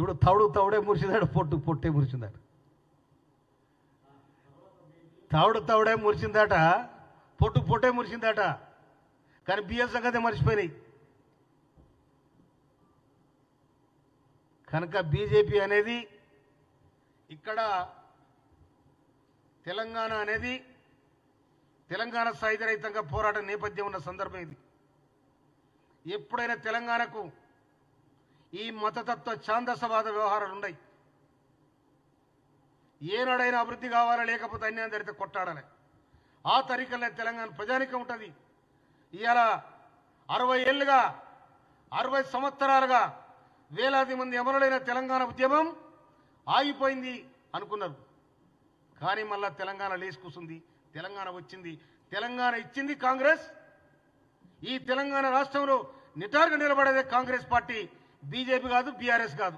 ఇప్పుడు తౌడు తౌడే మురిచిందాడు పొట్టు పొట్టే మురిచిందాడు తవుడు తవుడే మురిసిందట పొట్టు పొట్టే మురిసిందట. కానీ బియ్యం సంగతి మర్చిపోయినాయి. కనుక బీజేపీ అనేది ఇక్కడ తెలంగాణ అనేది తెలంగాణ సాయుధ రహితంగా పోరాట నేపథ్యం ఉన్న సందర్భం ఇది. ఎప్పుడైనా తెలంగాణకు ఈ మతతత్వ ఛాందసవాద వ్యవహారాలు ఉన్నాయి ఏనాడైనా అభివృద్ధి కావాలా లేకపోతే అన్యాయం జరిగితే కొట్టాడాలి. ఆ తరీకలనే తెలంగాణ ప్రజానికం ఉంటుంది. ఇవాళ అరవై ఏళ్ళుగా అరవై సంవత్సరాలుగా వేలాది మంది అమరులైన తెలంగాణ ఉద్యమం ఆగిపోయింది అనుకున్నారు. కానీ మళ్ళా తెలంగాణ లేచి తెలంగాణ వచ్చింది తెలంగాణ ఇచ్చింది కాంగ్రెస్. ఈ తెలంగాణ రాష్ట్రంలో నిటారుగా నిలబడేదే కాంగ్రెస్ పార్టీ. బీజేపీ కాదు బీఆర్ఎస్ కాదు